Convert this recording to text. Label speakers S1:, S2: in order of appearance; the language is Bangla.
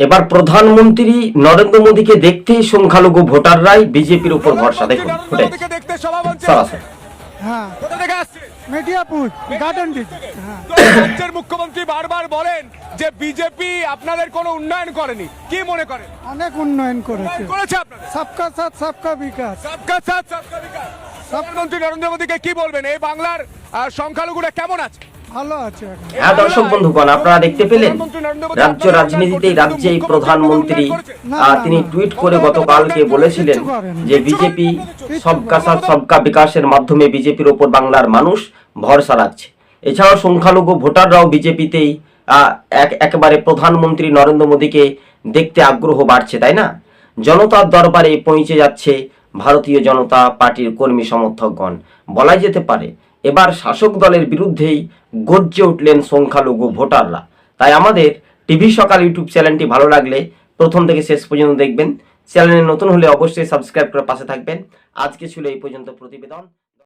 S1: এবার প্রধানমন্ত্রী নরেন্দ্র মোদীকে দেখতেই সংখ্যালঘু ভোটাররাই বিজেপির উপর ভরসা দেখুন।
S2: দেখতে
S1: সরাসরি
S3: হ্যাঁ। হ্যাঁ।
S2: মুখ্যমন্ত্রী বারবার বলেন যে বিজেপি আপনাদের কোনো উন্নয়ন করেনি। কি মনে করেন?
S3: অনেক উন্নয়ন করেছে। সবকা সাথ সবকা বিকাশ।
S2: সবকা সাথ সবকা বিকাশ। প্রধানমন্ত্রী নরেন্দ্র মোদীকে কি বলবেন? এই বাংলার সংখ্যালঘুরা কেমন আছে?
S1: হ্যাঁ দর্শক বন্ধুগণ আপনারা দেখতে পেলেন রাজ্য রাজনীতিতেই রাজ্যে প্রধানমন্ত্রী তিনি টুইট করে গতকালকে বলেছিলেন যে বিজেপি সবকা সাথ সবকা বিকাশের মাধ্যমে বিজেপির ওপর বাংলার মানুষ ভরসা রাখছে। এছাড়াও সংখ্যালঘু ভোটাররাও বিজেপিতেই এক একেবারে প্রধানমন্ত্রী নরেন্দ্র মোদীকে দেখতে আগ্রহ বাড়ছে তাই না? জনতার দরবারে পৌঁছে যাচ্ছে ভারতীয় জনতা পার্টির কর্মী সমর্থকগণ। বলাই যেতে পারে এবার শাসক দলের বিরুদ্ধেই গর্জে উঠলেন সংখ্যালঘু ভোটাররা। তাই আমাদের টিভি সকাল ইউটিউব চ্যানেলটি ভালো লাগলে প্রথম থেকে শেষ পর্যন্ত দেখবেন। চ্যানেলে নতুন হলে অবশ্যই সাবস্ক্রাইব করে পাশে থাকবেন। আজকে ছিল এই পর্যন্ত প্রতিবেদন।